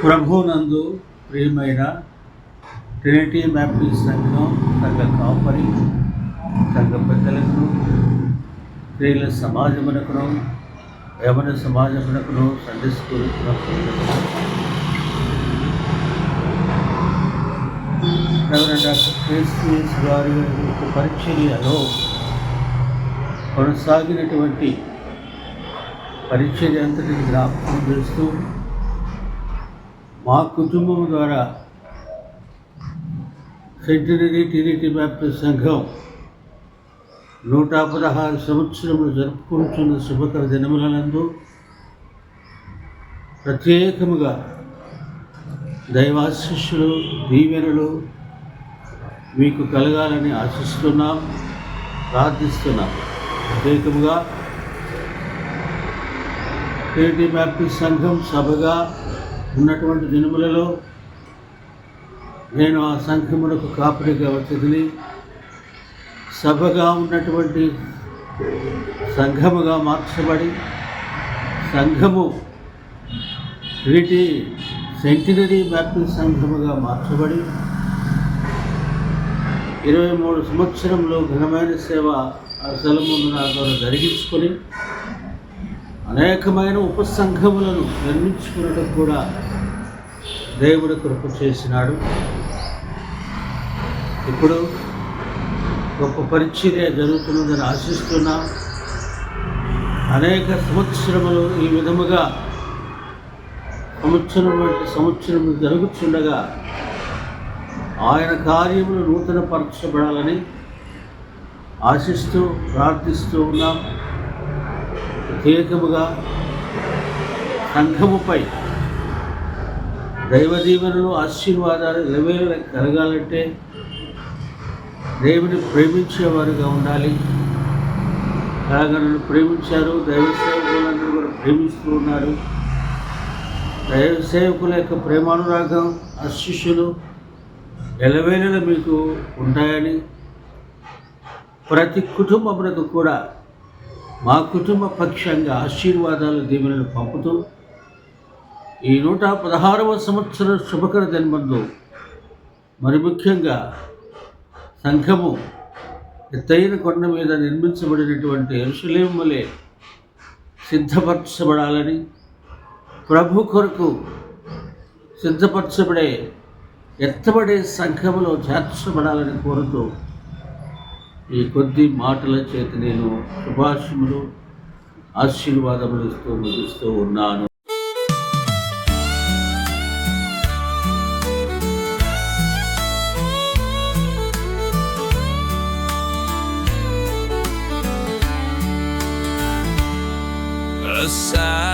ప్రభునందు ప్రియమైన Trinity Baptist సంఘం సంఘ కాపరి సంఘ పెద్దలకు స్త్రీల సమాజమునకును యవన సమాజమునకును సండే స్కూల్ డాక్టర్ గారి యొక్క పరిచర్యలో కొనసాగినటువంటి పరిచర్య అంతటిని జ్ఞాపకం చేస్తూ మా కుటుంబం ద్వారా సెంటినరీ టీడీటీ బ్యాప్టిస్ట్ సంఘం నూట పదహారు సంవత్సరములు జరుపుకుంటున్న శుభకర దినములందు ప్రత్యేకముగా దైవాశిష్యులు దీవెనలు మీకు కలగాలని ఆశిస్తున్నాం ప్రార్థిస్తున్నాం. ప్రత్యేకముగా టీడీ బ్యాప్టిస్ట్ సంఘం సభగా ఉన్నటువంటి దినములలో నేను ఆ సంఘమునకు కాపురిగా వచ్చింది సభగా ఉన్నటువంటి సంఘముగా మార్చబడి సంఘము వీటి సెంటినరీ బ్యాప్టిస్ట్ సంఘముగా మార్చబడి ఇరవై మూడు సంవత్సరంలో ఘనమైన సేవ ఆ స్థలమును నా ద్వారా జరిగించుకొని అనేకమైన ఉపసంఘములను నిర్మించుకున్నట్టు కూడా దేవుడు కృప చేసినాడు. ఇప్పుడు గొప్ప పరిచర్య జరుగుతున్నదని ఆశిస్తున్నాం. అనేక సంవత్సరములు ఈ విధముగా సంవత్సరం వంటి సంవత్సరం జరుగుతుండగా ఆయన కార్యములు నూతనపరచబడాలని ఆశిస్తూ ప్రార్థిస్తూ ఉన్నాం. ప్రత్యేకముగా సంఘముపై దైవ దీవెనలు ఆశీర్వాదాలు ఎలవేళ కలగాలంటే దేవుని ప్రేమించేవారుగా ఉండాలి. అలాగే నన్ను ప్రేమించారు దైవ సేవకులందరూ కూడా ప్రేమిస్తూ ఉన్నారు. దైవ సేవకుల యొక్క ప్రేమానురాగం ఆశిష్యులు ఎలవేళలు మీకు ఉంటాయని ప్రతి కుటుంబమునకు కూడా మా కుటుంబ పక్షంగా ఆశీర్వాదాలు దీవెనలు పంపుతూ ఈ నూట పదహారవ సంవత్సర శుభకర జన్మందు మరి ముఖ్యంగా సంఘము ఎత్తైన కొండ మీద నిర్మించబడినటువంటి ఎరుసలేం సిద్ధపరచబడాలని ప్రభు కొరకు సిద్ధపరచబడే ఎత్తబడే సంఘములో చేర్చబడాలని కోరుతూ ఈ కొద్ది మాటల చేత నేను శుభాషములు ఆశీర్వాదములు ఇస్తూ ముగిస్తూ ఉన్నాను. side